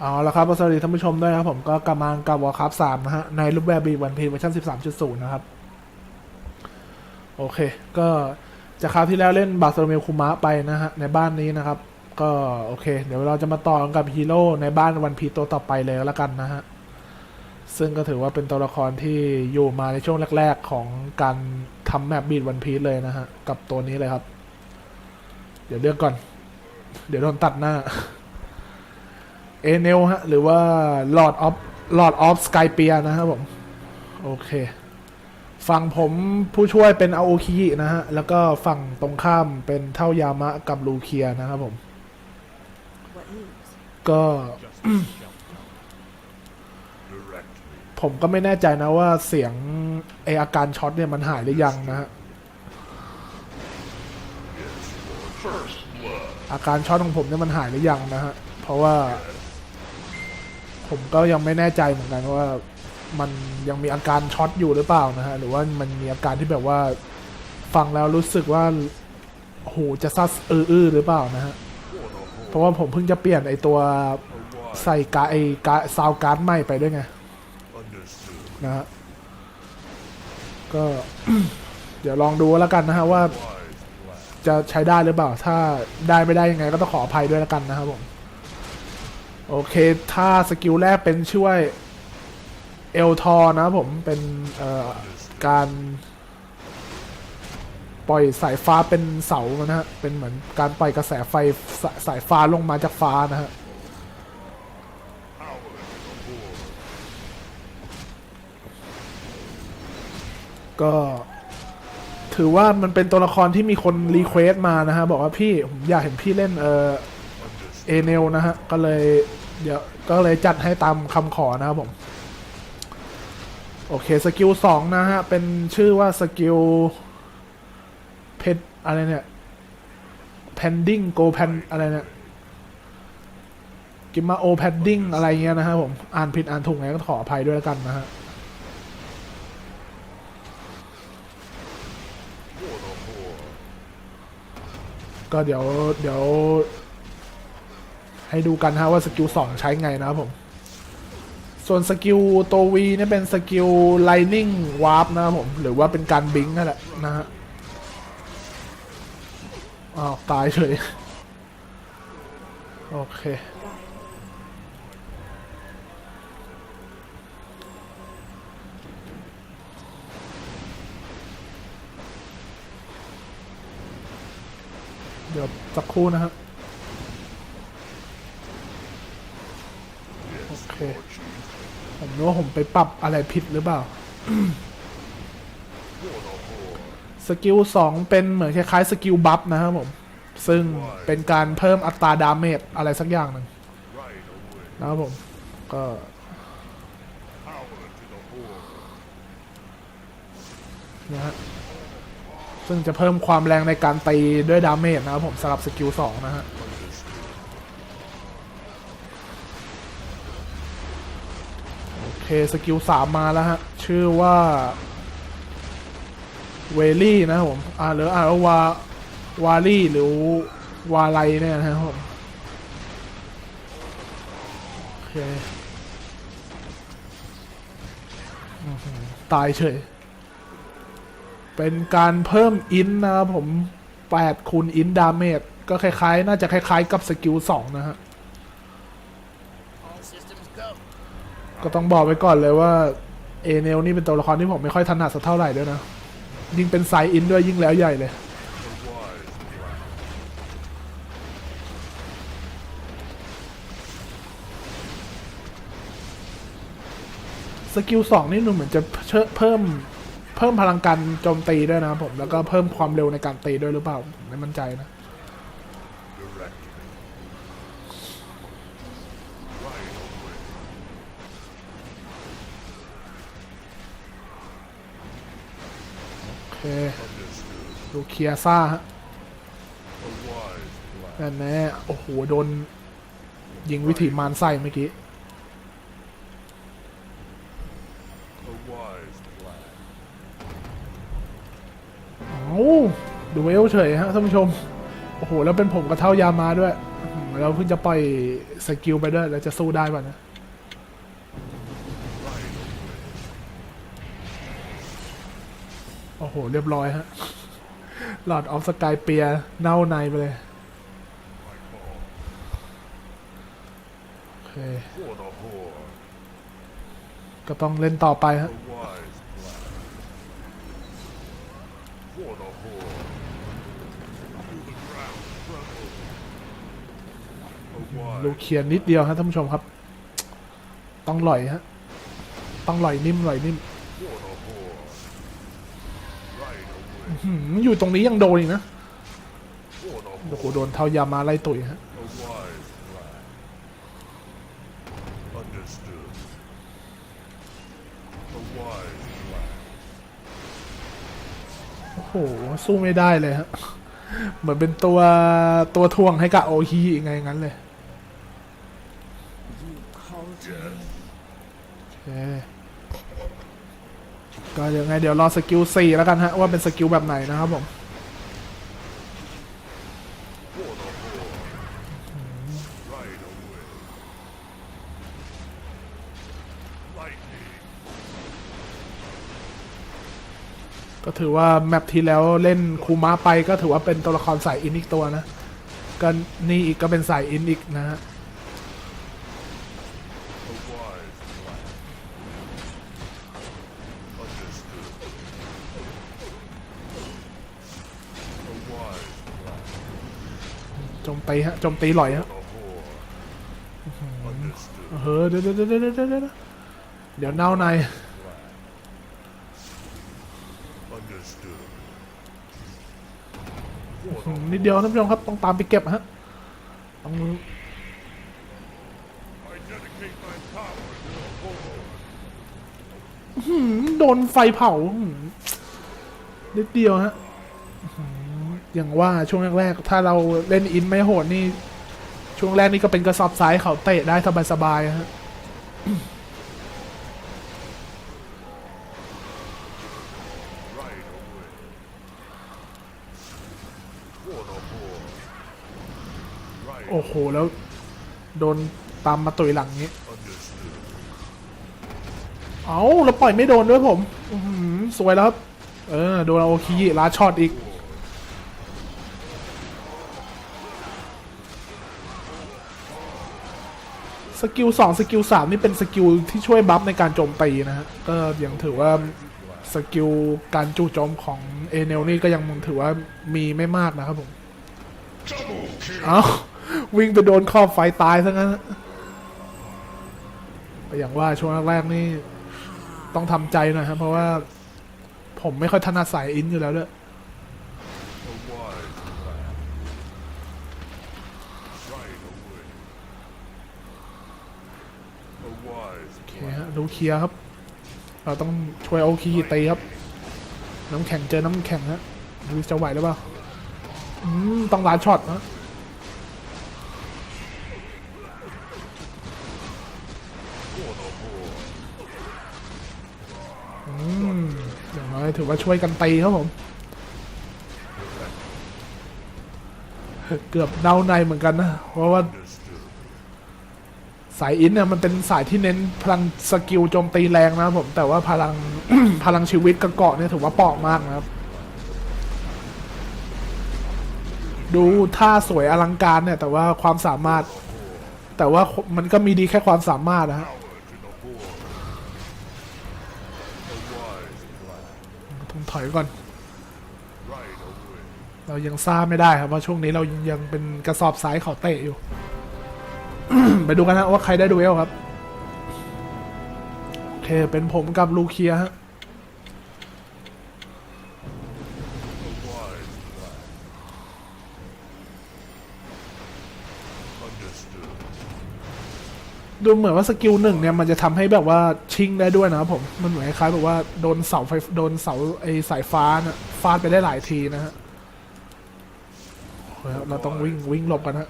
เอาละครับสวัสดีท่านผู้ชมด้วยนะครับผมก็กลับมากับวอร์คัพสามนะฮะ ในรูปแบบบีวันพีเวอร์ชันสิบสามจุดศูนย์นะครับ โอเค ก็จากคราวที่แล้วเล่นบาร์โลเมลคูมะไปนะฮะ ในบ้านนี้นะครับ ก็โอเค เดี๋ยวเราจะมาต่อกันกับฮีโร่ในบ้านวันพีตัวต่อไปเลยแล้วกันนะฮะ ซึ่งก็ถือว่าเป็นตัวละครที่อยู่มาในช่วงแรก ๆ ของการทำแมปบีดวันพีเลยนะฮะ กับตัวนี้เลยครับ เดี๋ยวเลือกก่อน เดี๋ยวโดนตัดหน้า เอเนลฮะ หรือว่า Lord of Lord of Skypiea นะครับผม โอเค ฝั่งผมผู้ช่วยเป็นอาโอคินะฮะ แล้วก็ฝั่งตรงข้ามเป็นเท่ายามะกับลูเคียนะครับผม What news? ก็ ผมก็ไม่แน่ใจนะว่าเสียงไออาการช็อตเนี่ยมันหายหรือยังนะฮะ อาการช็อตของผมเนี่ยมันหายหรือยังนะฮะ เพราะว่า ผมก็ยังไม่แน่ใจเหมือนกันว่ามันยังมีอาการช็อตอยู่หรือเปล่านะฮะ หรือว่ามันมีอาการที่แบบว่าฟังแล้วรู้สึกว่าหูจะซัสอื้อหรือเปล่านะฮะ เพราะว่าผมเพิ่งจะเปลี่ยนไอตัวใส่การไอการซาวการ์ดใหม่ไปด้วยไงนะฮะ ก็เดี๋ยวลองดูแล้วกันนะฮะว่าจะใช้ได้หรือเปล่า ถ้าได้ไม่ได้ยังไงก็ต้องขออภัยด้วยแล้วกันนะครับผม โอเค ถ้าสกิลแรกเป็นช่วยเอลทอนะผมเป็นการปล่อยสายฟ้าเป็นเสานะฮะ เป็นเหมือนการปล่อยกระแสไฟสสายฟ้าลงมาจากฟ้านะฮะ ก็ถือว่ามันเป็นตัวละครที่มีคนรีเควสต์มานะฮะ บอกว่าพี่ ผมอยากเห็นพี่เล่นเออ เอเนลนะฮะ ก็เลยเดี๋ยวก็เลยจัดให้ตามคำขอนะครับผม โอเค สกิลสองนะฮะ เป็นชื่อว่าสกิลเพชรอะไรเนี่ย pending go pen อะไรเนี่ยกิมมาโอ pending อะไรเงี้ยนะฮะผม อ่านผิดอ่านถูกไงก็ขออภัยด้วยแล้วกันนะฮะก็เดี๋ยวเดี๋ยว ให้ดูกันฮะว่าสกิลสองใช้ไงนะครับผม ส่วนสกิลตัววีเนี่ยเป็นสกิล lightning warp นะครับผม หรือว่าเป็นการบิงนั่นแหละนะฮะอ้าวตายเฉยโอเคเดี๋ยวสักครู่นะครับ โอเค ว่าผมไปปรับอะไรผิดหรือเปล่า สกิลสองเป็นเหมือนคล้ายๆสกิลบัฟนะครับผม ซึ่งเป็นการเพิ่มอัตราดาเมจอะไรสักอย่างหนึ่งนะครับผม ก็นะฮะซึ่งจะเพิ่มความแรงในการตีด้วยดาเมจนะครับผมสำหรับสกิลสองนะฮะ โอเค สกิลสามมาแล้วฮะ ชื่อว่าเวลี่นะครับผม อ่าหรืออ่าวาวาวาลี่หรือวาไลเนี่ยนะครับผม โอเค ตายเฉย เป็นการเพิ่มอินนะครับผม 8คูณอินดาเมจก็คล้ายๆ น่าจะคล้ายๆกับสกิล2นะฮะ ก็ต้องบอกไว้ก่อนเลยว่าเอเนลนี่เป็นตัวละครที่ผมไม่ค่อยถนัดสักเท่าไหร่ด้วยนะ ยิ่งเป็นไซอินด้วยยิ่งแล้วใหญ่เลย สกิลสองนี่หนูเหมือนจะเพิ่มเพิ่มพลังการโจมตีด้วยนะผม แล้วก็เพิ่มความเร็วในการตีด้วยหรือเปล่า ไม่มั่นใจนะ โอ เคดูเคียซ่าฮะแน่นแน่โอ้โห โดน ยิงวิถีมารไส้เมื่อกี้โอ้ดูเวลเฉยฮะท่านผู้ชม โอ้โห แล้วเป็นผมกับเท่ายามาด้วยเราเพิ่งจะปล่อยสกิลไปด้วย แล้วจะสู้ได้ป่ะนะ โห เรียบร้อยฮะ หลอดออฟสกายเปียเน่าในไปเลยโอเคก็ต้องเล่นต่อไปฮะ the wise plan. For the Horde, to the ground tremble. A ลู wise เคียนนิดเดียวฮะท่านผู้ชมครับ ต้องหล่อยฮะ ต้องหล่อยนิ่มหล่อยนิ่ม for the Horde. Right away. หืมอยู่ตรงนี้ยังโดนอีกนะโอ้โหโดนเทายามาไล่ตุ๋ยฮะ a wise plan. Understood. A wise plan. โอ้โห สู้ไม่ได้เลยฮะ เหมือนเป็นตัวตัวทวงให้กับโอฮีไงงั้นเลย โอเค ก็ยังไงเดี๋ยวรอสกิลสี่แล้วกันฮะว่าเป็นสกิลแบบไหนนะครับผมก็ถือว่าแมปที่แล้วเล่นคูมาไปก็ถือว่าเป็นตัวละครสายอินอีกตัวนะก็นี่อีกก็เป็นสายอินอีกนะฮะ ตีฮะโจมตีหลอยฮะเฮ้ยเดี๋ยวเดี๋ยวเดี๋ยวเดี๋ยวเดี๋ยวเดี๋ยวเดี๋ยวเน่าในนิดเดียวท่านผู้ชมครับต้องตามไปเก็บฮะต้องโดนไฟเผานิดเดียวฮะ อย่างว่าช่วงแรกๆถ้าเราเล่นอินไม่โหดนี่ ช่วงแรกนี่ก็เป็นกระสอบซ้ายเขาเตะได้สบายๆฮะโอ้โห แล้วโดนตามมาตุยหลังนี้ยเอาแล้วปล่อยไม่โดนด้วยผม สวยแล้วครับ เออ โดนโอคิยิลาช็อตอีก สกิลสองสกิลสามนี่เป็นสกิลที่ช่วยบัฟในการโจมตีนะฮะก็ยังถือว่าสกิลการจู่โจมของเอเนลนี่ก็ยังถือว่ามีไม่มากนะครับผมเอาวิ่งไปโดนขอบไฟตายซะงั้นอย่างว่าช่วงแรกๆนี่ต้องทำใจหน่อยครับเพราะว่าผมไม่ค่อยถนัดสายอินอยู่แล้วด้วย A wise plan. Right away. A wise โอเคฮะดูเคลียร์ครับ เราต้องช่วยโอคีตีครับ น้ำแข็งเจอน้ำแข็งฮะดูจะไหวหรือเปล่าอืมต้องล้านช็อตนะอืมอย่างน้อยถือว่าช่วยกันตีครับผม เกือบเน่าในเหมือนกันนะ เพราะว่า สายอินเนี่ยมันเป็นสายที่เน้นพลังสกิลโจมตีแรงนะครับผมแต่ว่าพลัง พลังชีวิตกับเกาะเนี่ยถือว่าเปราะมากนะครับ ดูท่าสวยอลังการเนี่ย แต่ว่าความสามารถ แต่ว่ามันก็มีดีแค่ความสามารถนะฮะต้องถอยก่อน เรายังทราบไม่ได้ครับว่าะช่วงนี้เรายังเป็นกระสอบสายเขาเตะอยู่ ไปดูกันนะว่าใครได้ดูเอลครับ โอเค เป็นผมกับลูเคียฮะดูเหมือนว่าสกิลหนึ่งเนี่ยมันจะทำให้แบบว่าชิงได้ด้วยนะครับผมมันเหมือนคล้ายแบบว่าโดนเสาไฟโดนเสาไอสายฟ้าน่ะฟาดไปได้หลายทีนะฮะเราต้องวิ่งวิ่งหลบกันฮะ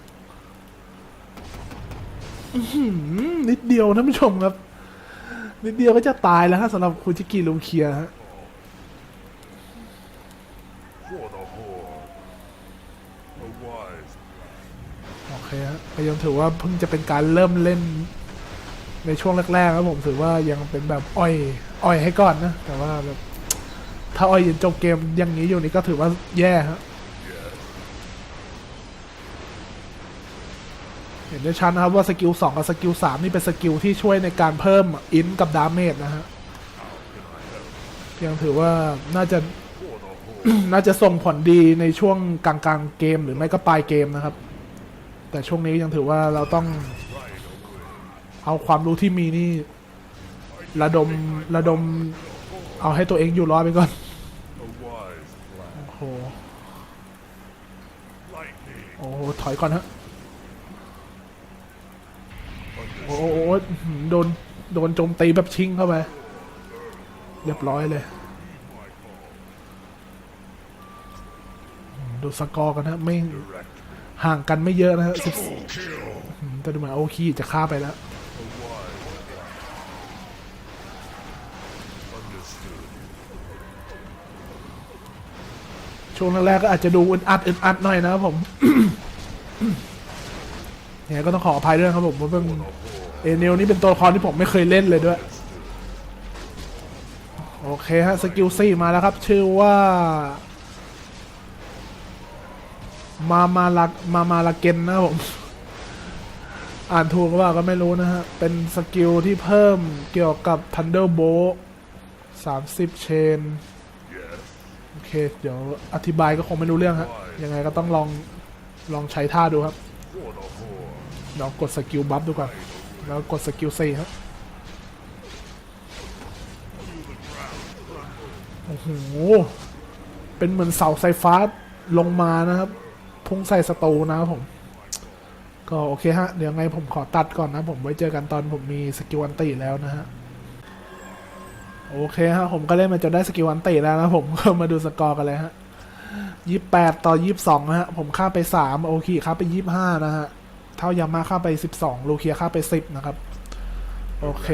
นิดเดียวท่านผู้ชมครับ นิดเดียวก็จะตายแล้วฮะสำหรับคูจิกิลูเคียฮะโอเคฮะก็ยังถือว่าเพิ่งจะเป็นการเริ่มเล่น ในช่วงแรกๆครับผมถือว่ายังเป็นแบบอ้อยอ้อยให้ก่อนนะ แต่ว่าแบบถ้าอ้อยยันจบเกมอย่างนี้อยู่นี่ก็ถือว่าแย่ฮะเห็ นได้ชัดนะครับว่าสกิล2กับสกิล3นี่เป็นสกิลที่ช่วยในการเพิ่มอินกับดาเมจนะฮะยังถือว่าน่าจะน่าจะส่งผลดีในช่วงกลางๆเกมหรือไม่ก็ปลายเกมนะครับ แต่ช่วงนี้ยังถือว่าเราต้อง เอาความรู้ที่มีนี่ ระดมระดม เอาให้ตัวเองอยู่รอดไปก่อน โอ้โหโอ้โหถอยก่อนฮะ โอ้โหอื้อหือโดน โดนโจมตีแบบชิงเข้าไป เรียบร้อยเลย ดูสกอร์กันนะไม่ห่างกันไม่เยอะนะฮะสิบแต่ดูเหมือนโอคีจะฆ่าไปแล้วช่วงแรกๆก็อาจจะดูอึดอัดอึดอัดหน่อยนะครับผมเนี่ยก็ต้องขออภัยด้วยครับผมเพราะเป็น เอเนลนี่เป็นตัวละครที่ผมไม่เคยเล่นเลยด้วย โอเคฮะ สกิลซี่มาแล้วครับ ชื่อว่า มามาลามามาลาเกนนะผม อ่านถูกหรือเปล่าก็ไม่รู้นะฮะ เป็นสกิลที่เพิ่มเกี่ยวกับ Thunderbolt 30เชนโอเค เดี๋ยวอธิบายก็คงไม่รู้เรื่องฮะ ยังไงก็ต้องลองลองใช้ท่าดูครับลองกดสกิลบัฟดูก่อน แล้วกดสกิลซีครับโอ้โห เป็นเหมือนเสาไฟฟ้าลงมานะครับ พุ่งใส่สตูนะครับผม ก็โอเคฮะ เดี๋ยวไงผมขอตัดก่อนนะผมไว้เจอกันตอนผมมีสกิลอันติแล้วนะฮะ โอเคฮะ ผมก็เล่นมาจนได้สกิลอันติแล้วนะผมก็มาดูสกอร์กันเลยฮะยี่แปดต่อยี่สองนะฮะ ผมค่าไปสามโอเคค่าไปยี่ห้านะฮะ เท่ายามาค่าไปสิบสองลูเคียค่าไปสิบนะครับ โอเค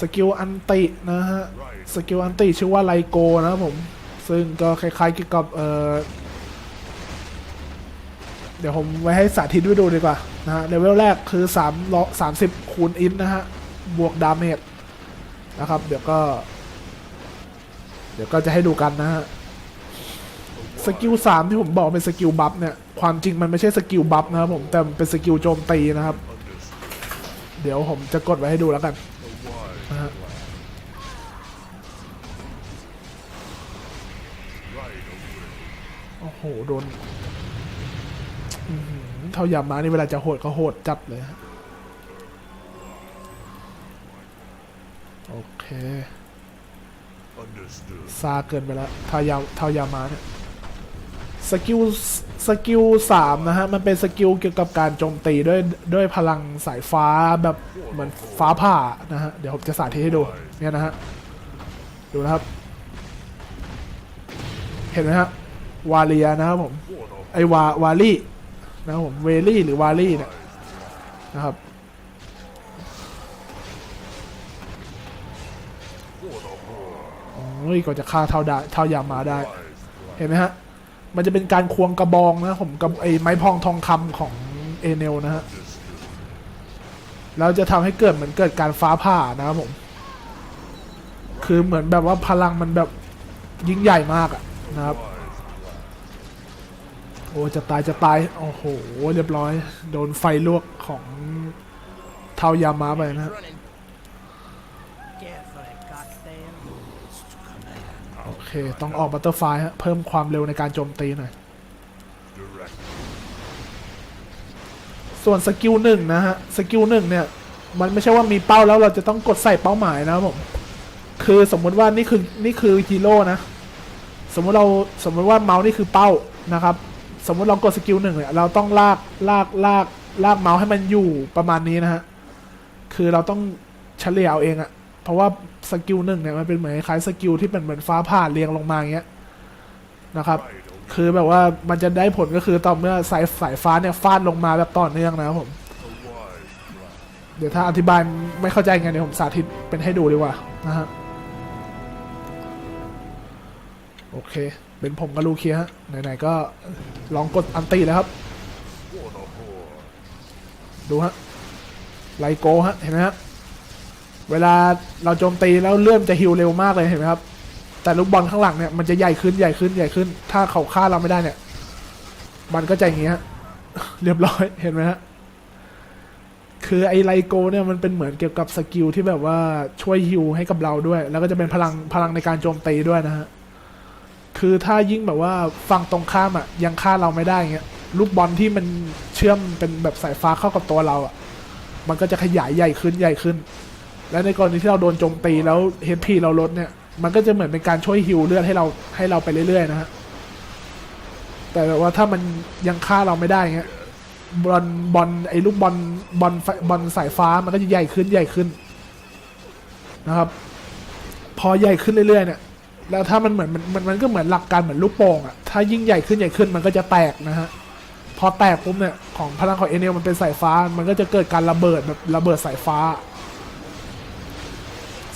สกิลอันตินะฮะ สกิลอันติชื่อว่าไลโกนะครับผม ซึ่งก็คล้ายๆเกี่ยวกับเออเดี๋ยวผมไว้ให้สาธิตด้วยดูดีกว่านะฮะเลเวลแรกคือ3ล้อ30 คูณอินนะฮะ บวกดาเมจนะครับ เดี๋ยวก็ เดี๋ยวก็จะให้ดูกันนะฮะ สกิลสามที่ผมบอกเป็นสกิลบัฟเนี่ย ความจริงมันไม่ใช่สกิลบัฟนะครับผม แต่เป็นสกิลโจมตีนะครับ เดี๋ยวผมจะกดไว้ให้ดูแล้วกันนะฮะโอ้โห โดนเท่ายามานี่เวลาจะโหดก็โหดจัดเลยฮะโอเคซาเกินไปแล้วเทายาเทายามาเนี่ย สกิลสกิลสามนะฮะ มันเป็นสกิลเกี่ยวกับการโจมตีด้วยด้วยพลังสายฟ้าแบบเหมือนฟ้าผ่านะฮะ เดี๋ยวผมจะสาธิตให้ดูเนี่ยนะฮะ ดูนะครับ เห็นไหมฮะ วาเลียนะครับผม ไอวาวาลี่นะครับผมเวลี่หรือวาลี่เนี่ยนะครับโอ้ยก็จะฆ่าเท่าได้เท่ายามาได้ เห็นไหมฮะ มันจะเป็นการควงกระบองนะผมกับไอ้ไม้พองทองคำของเอเนลนะฮะแล้วจะทำให้เกิดเหมือนเกิดการฟ้าผ่านะครับผม คือเหมือนแบบว่าพลังมันแบบยิ่งใหญ่มากอะนะครับโอ้จะตายจะตายโอ้โหเรียบร้อย โดนไฟลวกของเทายามาไปนะฮะ Running. Careful, goddamn. โอ เค ต้องออกบัตเตอร์ไฟฮะเพิ่มความเร็วในการโจมตีหน่อย ส่วนสกิลหนึ่งนะฮะ สกิลหนึ่งเนี่ย มันไม่ใช่ว่ามีเป้าแล้วเราจะต้องกดใส่เป้าหมายนะผม คือสมมุติว่านี่คือนี่คือฮีโร่นะ สมมุติเราสมมุติว่าเมาส์นี่คือเป้านะครับ สมมุติเรากดสกิลหนึ่งเนี่ยเราต้องลากลากลากลากเมาส์ให้มันอยู่ประมาณนี้นะฮะ คือเราต้องเฉลี่ยเอาเองอะ เพราะว่าสกิลหนึ่งเนี่ยมันเป็นเหมือนคล้ายสกิลที่เป็นเหมือนฟ้าผ่าเรียงลงมาอย่างเงี้ยนะครับ คือแบบว่ามันจะได้ผลก็คือต่อเมื่อสายสายฟ้าเนี่ยฟาดลงมาแบบต่อเนื่องนะครับผม เดี๋ยวถ้าอธิบายไม่เข้าใจไงเดี๋ยวผมสาธิตเป็นให้ดูดีกว่านะฮะโอเค เป็นผมกับลูเคียฮะไหนๆก็ลองกดอันตีแล้วครับ ดูฮะไลโกฮะ เห็นไหมฮะ เวลาเราโจมตีแล้วเลื่อนจะฮิวเร็วมากเลยเห็นไหมครับ แต่ลูกบอลข้างหลังเนี่ยมันจะใหญ่ขึ้นใหญ่ขึ้นใหญ่ขึ้น ถ้าเขาฆ่าเราไม่ได้เนี่ย มันก็จะอย่างเงี้ยเรียบร้อยเห็นไหมฮะคือไอไลโกเนี่ยมันเป็นเหมือนเกี่ยวกับสกิลที่แบบว่าช่วยฮิวให้กับเราด้วย แล้วก็จะเป็นพลังพลังในการโจมตีด้วยนะฮะคือถ้ายิ่งแบบว่าฝั่งตรงข้ามอะยังฆ่าเราไม่ได้เงี้ยลูกบอลที่มันเชื่อมเป็นแบบสายฟ้าเข้ากับตัวเราอะ มันก็จะขยายใหญ่ขึ้นใหญ่ขึ้น และในกรณีที่เราโดนโจมตีแล้วเฮพีเราลดเนี่ย มันก็จะเหมือนเป็นการช่วยฮิวเลือดให้เราให้เราไปเรื่อยๆนะฮะ แต่แบบว่าถ้ามันยังฆ่าเราไม่ได้เงี้ยบอลบอลไอ้ลูกบอลบอลบอลสายฟ้ามันก็จะใหญ่ขึ้นใหญ่ขึ้นนะครับ พอใหญ่ขึ้นเรื่อยๆเนี่ย แล้วถ้ามันเหมือนมันมันมันก็เหมือนหลักการเหมือนลูกโป่งอะถ้ายิ่งใหญ่ขึ้นใหญ่ขึ้นมันก็จะแตกนะฮะพอแตกปุ๊บเนี่ยของพลังของเอเนลมันเป็นสายฟ้า มันก็จะเกิดการระเบิดแบบระเบิดสายฟ้า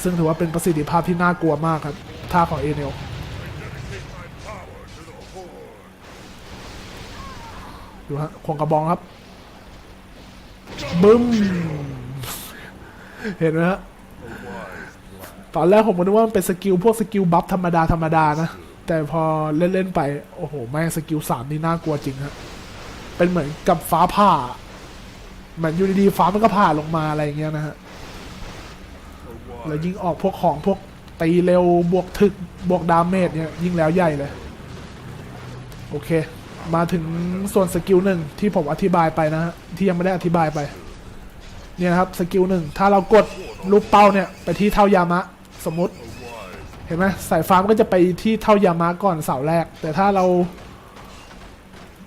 ซึ่งถือว่าเป็นประสิทธิภาพที่น่ากลัวมากครับ ท่าของเอเนลดูฮะควงกระบองครับบึ้ม เห็นไหมฮะตอนแรกผมก็นึกว่ามันเป็นสกิลพวกสกิลบัฟธรรมดาธรรมดานะ แต่พอเล่น ๆ ไป โอ้โห แม่งสกิลสามนี่น่ากลัวจริงฮะเป็นเหมือนกับฟ้าผ่าเหมือนอยู่ดีๆฟ้ามันก็ผ่าลงมาอะไรอย่างเงี้ยนะฮะ แล้วยิงออกพวกของพวกตีเร็วบวกถึกบวกดาเมจเนี่ยยิงแล้วใหญ่เลย โอเค มาถึงส่วนสกิลหนึ่งที่ผมอธิบายไปนะฮะที่ยังไม่ได้อธิบายไป เนี่ยนะครับสกิลหนึ่งถ้าเรากดรูปเป้าเนี่ยไปที่เท่ายามะสมมติเห็นไหมสายฟ้ามันก็จะไปที่เท่ายามะก่อนเสาแรก แต่ถ้าเรา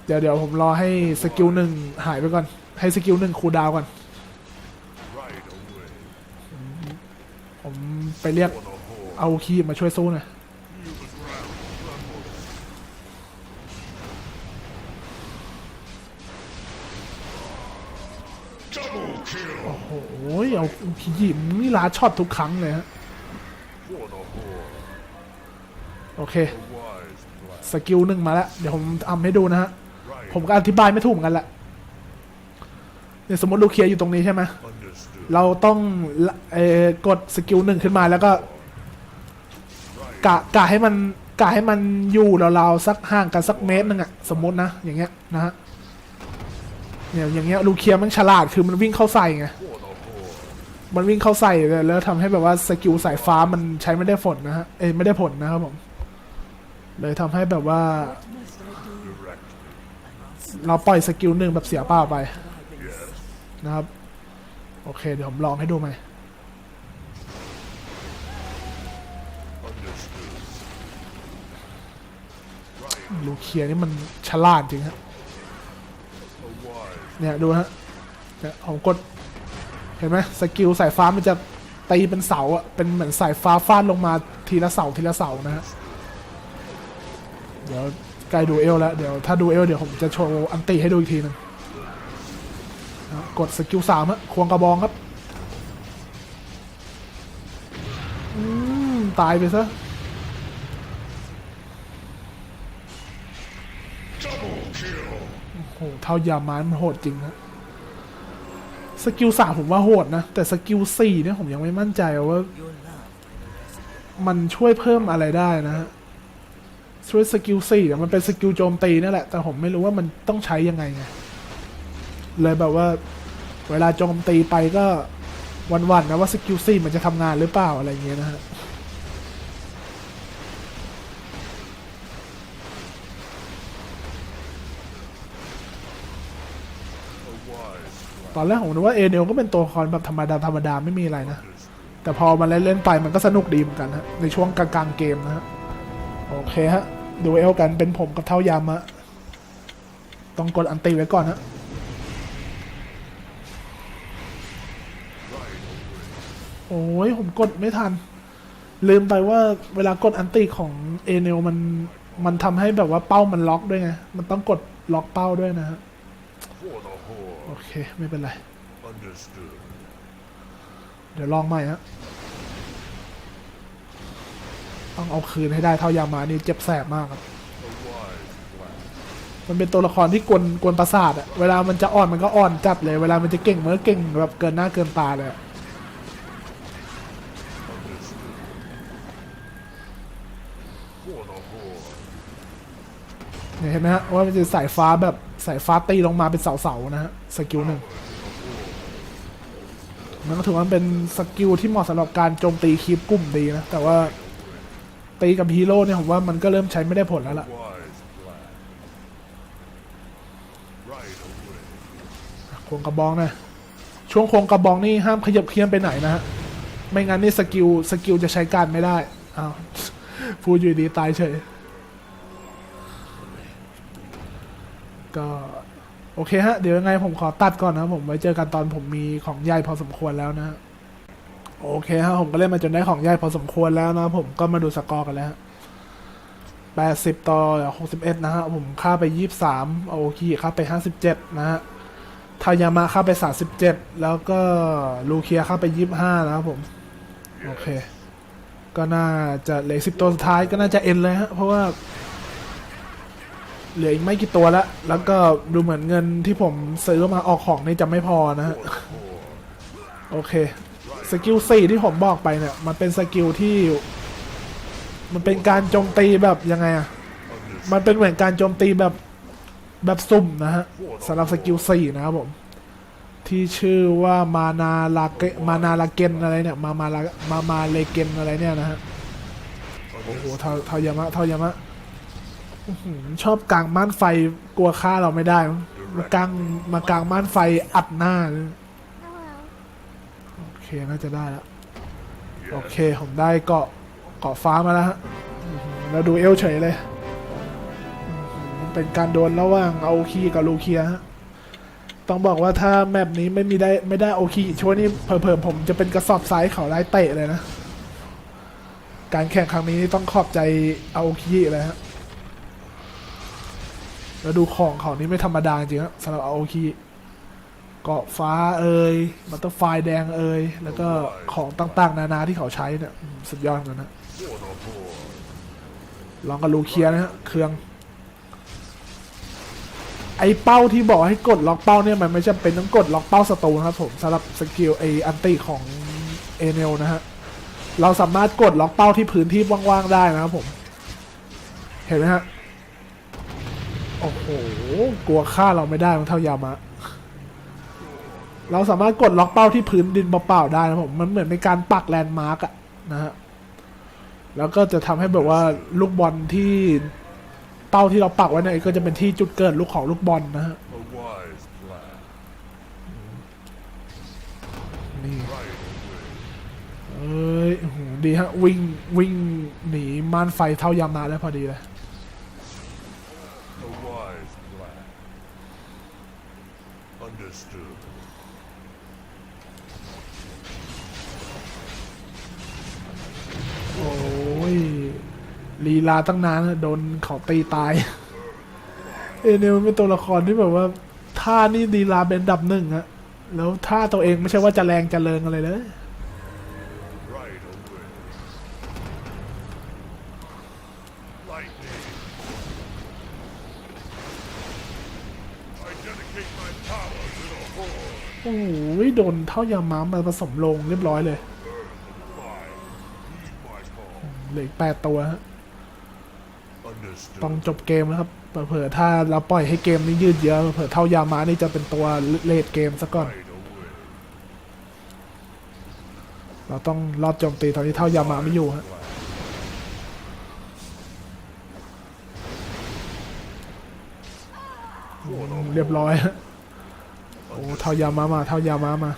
เดี๋ยวเดี๋ยวผมรอให้สกิลหนึ่งหายไปก่อน ให้สกิลหนึ่งคูลดาวก่อน Right away. ผม ไปเรียกเอาคีย์มาช่วยสู้หน่อยโอ้โหเอาคีย์นี่ลาช็อตทุกครั้งเลยฮะ โอเค สกิลหนึ่งมาแล้ว เดี๋ยวผมทำให้ดูนะฮะ ผมก็อธิบายไม่ถูกกันแหละเนี่ยสมมติลูกเคียอยู่ตรงนี้ใช่ไหม เราต้องเอ่อกดสกิลหนึ่งขึ้นมาแล้วก็กะกะให้มันกะให้มันอยู่ราวๆสักห่างกันสักเมตรหนึ่งอะสมมตินะ อย่างเงี้ยนะฮะเนี่ยอย่างเงี้ยลูเคียมันฉลาดคือมันวิ่งเข้าใส่ไงมันวิ่งเข้าใส่เลยแล้วทำให้แบบว่าสกิลสายฟ้ามันใช้ไม่ได้ผลนะฮะเอ้ไม่ได้ผลนะครับผมเลยทำให้แบบว่า เราปล่อยสกิลหนึ่งแบบเสียเปล่าไปนะครับ โอเค เดี๋ยวผมลองให้ดูไหมลูเคียนี่มันฉลาดจริงฮะ เนี่ยดูฮะเนี่ยผมกด เห็นไหมสกิลสายฟ้ามันจะตีเป็นเสาอะเป็นเหมือนสายฟ้าฟาดลงมาทีละเสาทีละเสานะฮะ เดี๋ยวใกล้ดูเอลแล้ว เดี๋ยวถ้าดูเอลเดี๋ยวผมจะโชว์อันติให้ดูอีกทีหนึง กดสกิลสามฮะควงกระบองครับอืมตายไปซะ double kill. โอ้โหเท่ายามันมันโหดจริงนะสกิลสามผมว่าโหดนะ แต่สกิลสี่เนี่ยผมยังไม่มั่นใจว่า Your love. มันช่วยเพิ่มอะไรได้นะฮะช่วยสกิลสี่เนี่ยมันเป็นสกิลโจมตีนั่นแหละ แต่ผมไม่รู้ว่ามันต้องใช้ยังไงไงเลยแบบว่า เวลาโจมตีไปก็วันๆนะว่าสกิลสี่มันจะทำงานหรือเปล่าอะไรเงี้ยนะฮะตอนแรกผมนึกว่าเอเนลก็เป็นตัวละครแบบธรรมดาธรรมดาไม่มีอะไรนะ แต่พอมาเล่นไปมันก็สนุกดีเหมือนกันฮะ ในช่วงกลางๆเกมนะฮะ โอเคฮะ ดูเอลกันเป็นผมกับเท่ายามะต้องกดอันตีไว้ก่อนฮะโอ้ยผมกดไม่ทัน ลืมไปว่าเวลากดอันตีของเอเนลมันมันทำให้แบบว่าเป้ามันล็อกด้วยไง มันต้องกดล็อกเป้าด้วยนะฮะ For the horde. โอเค ไม่เป็นไร Understood. เดี๋ยวลองใหม่ฮะ ต้องเอาคืนให้ได้เท่ายามานี่เจ็บแสบมากครับ A wise plan. มันเป็นตัวละครที่กวนกวนประสาทอะเวลามันจะอ่อนมันก็อ่อนจัดเลย เวลามันจะเก่งมันก็เก่งแบบเกินหน้าเกินตาเลยอะ For the horde. เห็นไหมฮะว่ามันจะสายฟ้าแบบสายฟ้าตีลงมาเป็นเสาๆนะฮะสกิลหนึ่งมันก็ถือว่าเป็นสกิลที่เหมาะสำหรับการโจมตีคีปกลุ่มดีนะ แต่ว่าตีกับฮีโร่เนี่ยผมว่ามันก็เริ่มใช้ไม่ได้ผลแล้วล่ะควงกระบองนะ ช่วงควงกระบองนี่ห้ามขยับเคลียนไปไหนนะฮะ ไม่งั้นนี่สกิลสกิลจะใช้การไม่ได้อ้าวพูดอยู่ดีตายเฉย ก็โอเคฮะ เดี๋ยวยังไงผมขอตัดก่อนนะผมไว้เจอกันตอนผมมีของใหญ่พอสมควรแล้วนะโอเคฮะผมก็เล่นมาจนได้ของใหญ่พอสมควรแล้วนะผมก็มาดูสกอร์กันแล้วแปดสิบต่อหกสิบเอ็ดนะฮะผมค่าไปยี่สิบสามโอเคค่าไปห้าสิบเจ็ดนะฮะทายามะเข้าไป37แล้วก็ลูเคียเข้าไป25นะครับผมโอเค ก็น่าจะเหลือสิบตัวสุดท้ายก็น่าจะเอ็นเลยฮะเพราะว่า เหลืออีกไม่กี่ตัวแล้ว แล้วก็ดูเหมือนเงินที่ผมซื้อมาออกของนี่จะไม่พอนะฮะ โอเค สกิลสี่ที่ผมบอกไปเนี่ย มันเป็นสกิลที่ มันเป็นการโจมตีแบบยังไงอะมันเป็นเหมือนการโจมตีแบบแบบสุ่มนะฮะสำหรับสกิลสี่นะครับผม ที่ชื่อว่ามานาลาเกมานาลาเกนอะไรเนี่ย มามาลามามาเลเกนอะไรเนี่ยนะฮะ โอ้โหเทาเทายามะเทายามะ อื้อหือชอบกลางม่านไฟกลัวฆ่าเราไม่ได้มั้งมากลางมากลางม่านไฟอัดหน้าเลยโอเคน่าจะได้แล้วโอเคผมได้เกาะเกาะฟ้ามาแล้วฮะอื้อหือแล้วดูเอลเฉยเลยอื้อหือเป็นการโดนระหว่างเอาคีกับลูเคียฮะต้องบอกว่าถ้าแมปนี้ไม่มีได้ไม่ได้โอคีช่วยนี่เพิ่มผมจะเป็นกระสอบทรายเขาไล่เตะเลยนะ การแข่งครั้งนี้ต้องขอบใจเอาคีเลยฮะ แล้วดูของเขานี่ไม่ธรรมดาจริงๆสำหรับเอาโอคีเกาะฟ้าเอ่ยมัตเตอร์ไฟแดงเอ่ยแล้วก็ของต่างๆ นานาที่เขาใช้เนี่ยสุดยอดเหมือนะลองกับลูเคียนะฮะเครื่อง ไอเป้าที่บอกให้กดล็อกเป้าเนี่ยมันไม่จำเป็นต้องกดล็อกเป้าศัตรูนะครับผมสำหรับสกิลไออันติของเอเนลนะฮะเราสามารถกดล็อกเป้าที่พื้นที่ว่างๆได้นะครับผม เห็นไหมฮะ โอ้โห กลัวฆ่าเราไม่ได้มันเท่ายามะ เราสามารถกดล็อกเป้าที่พื้นดินเปล่าๆได้นะผม มันเหมือนเป็นการปักแลนด์มาร์กอะนะฮะ แล้วก็จะทำให้แบบว่าลูกบอลที่เป้าที่เราปักไว้เนี่ยก็จะเป็นที่จุดเกิดลูกของลูกบอลนะฮะ นี่เอ้ยโอ้โหดีฮะ วิ่งวิ่งหนีม่านไฟเท่ายามาได้พอดีเลย A wise plan. Understood. โอ้ย ลีลาตั้งนานโดนเขาตีตาย เอเนลเป็นตัวละครที่แบบว่าท่านี่ลีลาเป็นดับหนึ่งอะแล้วท่าตัวเองไม่ใช่ว่าจะแรงจะเริงอะไรเลยโอ้ยโดนเท่ายาม้ามาผสมลงเรียบร้อยเลย เหลืออีกแปดตัวฮะ ต้องจบเกมแล้วครับเผื่อถ้าเราปล่อยให้เกมนี้ยืดเยื้อเผื่อเท่ายามานี่จะเป็นตัวเลดเกมซะก่อน เราต้องรอบโจมตีตอนที่เท่ายามาไม่อยู่ฮะอืมเรียบร้อยฮะโอ้เท่ายามามา เท่ายามามา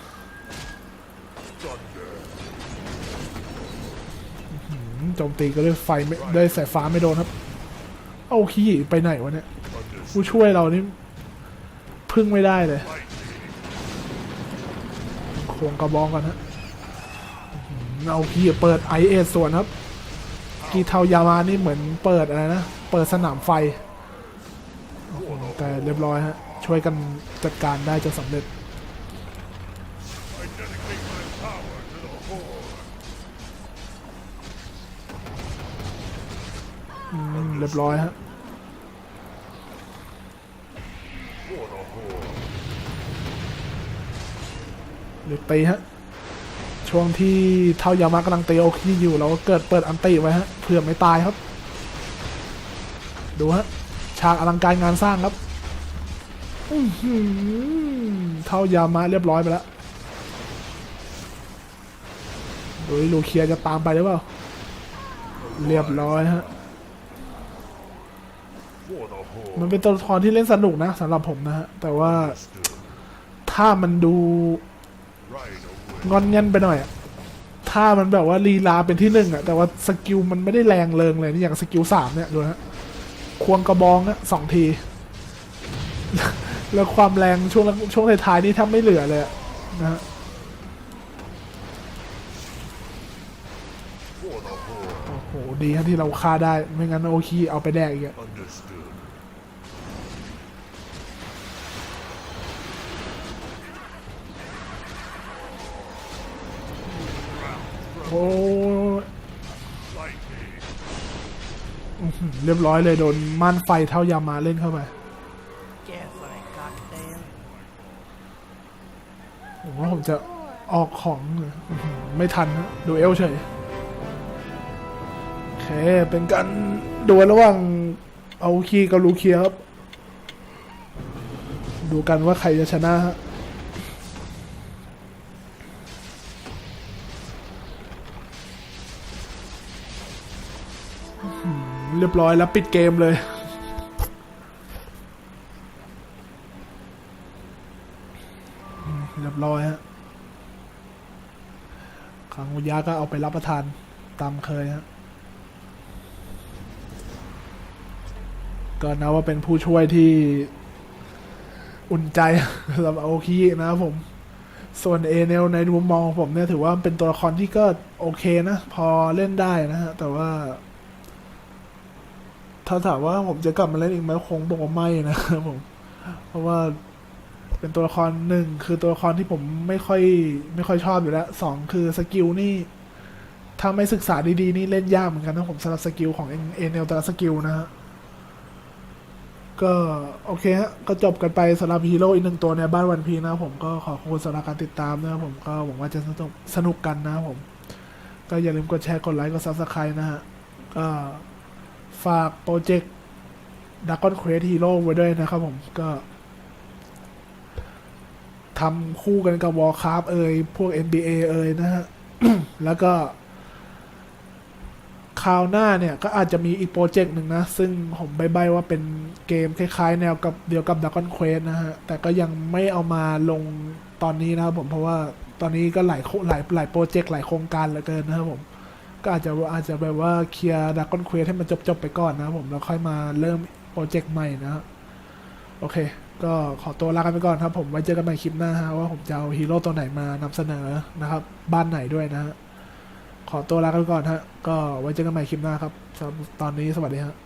โจมตีก็ด้วยไฟไม่ด้วยสายฟ้าไม่โดนครับ เอาขี้ไปไหนวะเนี่ย Understood. ผู้ช่วยเรานี่พึ่งไม่ได้เลย Lightning. ควงกระบองกันฮะอื้อหือเอาขี้เปิดไอเอส่วนครับ กีเทายามานี่เหมือนเปิดอะไรนะ เปิดสนามไฟโอ้โหแต่เรียบร้อยฮะ ช่วยกันจัดการได้จนสำเร็จ รียบร้อยฮะเด็กตีฮะ ช่วงที่เท่ายามะกำลังเตีโอคีอยู่เราก็เกิดเปิดอันตีไว้ฮะเพื่อไม่ตายครับ ดูฮะฉากอลังการงานสร้างครับเท่ายามะเรียบร้อยไปแล้วดูลูเคียจะตามไปหรือเปล่า เรียบร้อยฮะ มันเป็นตัวละครที่เล่นสนุกนะสำหรับผมนะฮะ แต่ว่าถ้ามันดูงอนเงันไปหน่อยถ้ามันแบบว่าลีลาเป็นที่หนึ่งอะแต่ว่าสกิลมันไม่ได้แรงเริงเลยนี่อย่างสกิลสามเนี่ยดูนะฮะควงกระบองอะสองที แล้วความแรงช่วงช่วงท้ายๆนี่แทบไม่เหลือเลยะนะฮะโอ้โหดีที่เราฆ่าได้ไม่งั้นโอคีเอาไปแดกอีกอะ อ้ย Fight me. อื้อหือเรียบร้อยเลยโดนม่านไฟเท่ายามาเล่นเข้าไปผมว่าผมจะออกของไม่ทันดูเอลเฉยโอเค เป็นการดวลระหว่างเอาคีกับลูเคียครับ ดูกันว่าใครจะชนะฮะ เรียบร้อยแล้วปิดเกมเลย เรียบร้อยฮะขังวิยาก็เอาไปรับประทานตามเคยฮะก็นับว่าเป็นผู้ช่วยที่อุ่นใจสำหรับโอคีนะครับผม ส่วนเอเนลในมุมมองของผมเนี่ยถือว่าเป็นตัวละครที่ก็โอเคนะ พอเล่นได้นะฮะ แต่ว่า ถ้าถามว่าผมจะกลับมาเล่นอีกไหมคงบอกว่าไม่นะครับผม เพราะว่าเป็นตัวละครหนึ่งคือตัวละครที่ผมไม่ค่อย ไม่ค่อยชอบอยู่แล้วสองคือสกิลนี่ถ้าไม่ศึกษาดีๆ นี่เล่นยากเหมือนกันนะผมสำหรับสกิลของเอเนลแต่ละสกิลนะฮะก็โอเคฮะก็จบกันไปสำหรับฮีโร่อีกหนึ่งตัวในบ้านวันพีนะผมก็ขอขอบคุณสำหรับการติดตามนะผมก็หวังว่าจะสนุกสนุกกันนะผม ก็อย่าลืมกดแชร์กดไลค์กดซับสไครต์นะฮะก็ ฝากโปรเจกต์ดักกอนเควสฮีโร่ไว้ด้วยนะครับผมก็ทำคู่กันกับวอลคราฟเอ่ยพวก NBA เอ่ยนะฮะ แล้วก็คราวหน้าเนี่ย ก็อาจจะมีอีกโปรเจกต์หนึ่งนะ ซึ่งผมใบๆว่าเป็นเกมคล้ายๆ แนวกับเดียวกับ Dragon Quest นะฮะ แต่ก็ยังไม่เอามาลงตอนนี้นะครับผมเพราะว่าตอนนี้ก็หลายหลายหลายโปรเจกต์หลายโครงการเหลือเกินนะครับผม ก็อาจจะอาจจะแบบว่าเคลียร์ดักคอนเควสให้มันจบๆไปก่อนนะครับผมแล้วค่อยมาเริ่มโปรเจกต์ใหม่นะครับโอเค ก็ขอตัวลากันไปก่อนครับ ผมไว้เจอกันใหม่คลิปหน้าฮะว่าผมจะเอาฮีโร่ตัวไหนมานำเสนอนะครับ บ้านไหนด้วยนะฮะขอตัวลากันไปก่อนฮะก็ไว้เจอกันใหม่คลิปหน้าครับสำหรับตอนนี้สวัสดีฮะ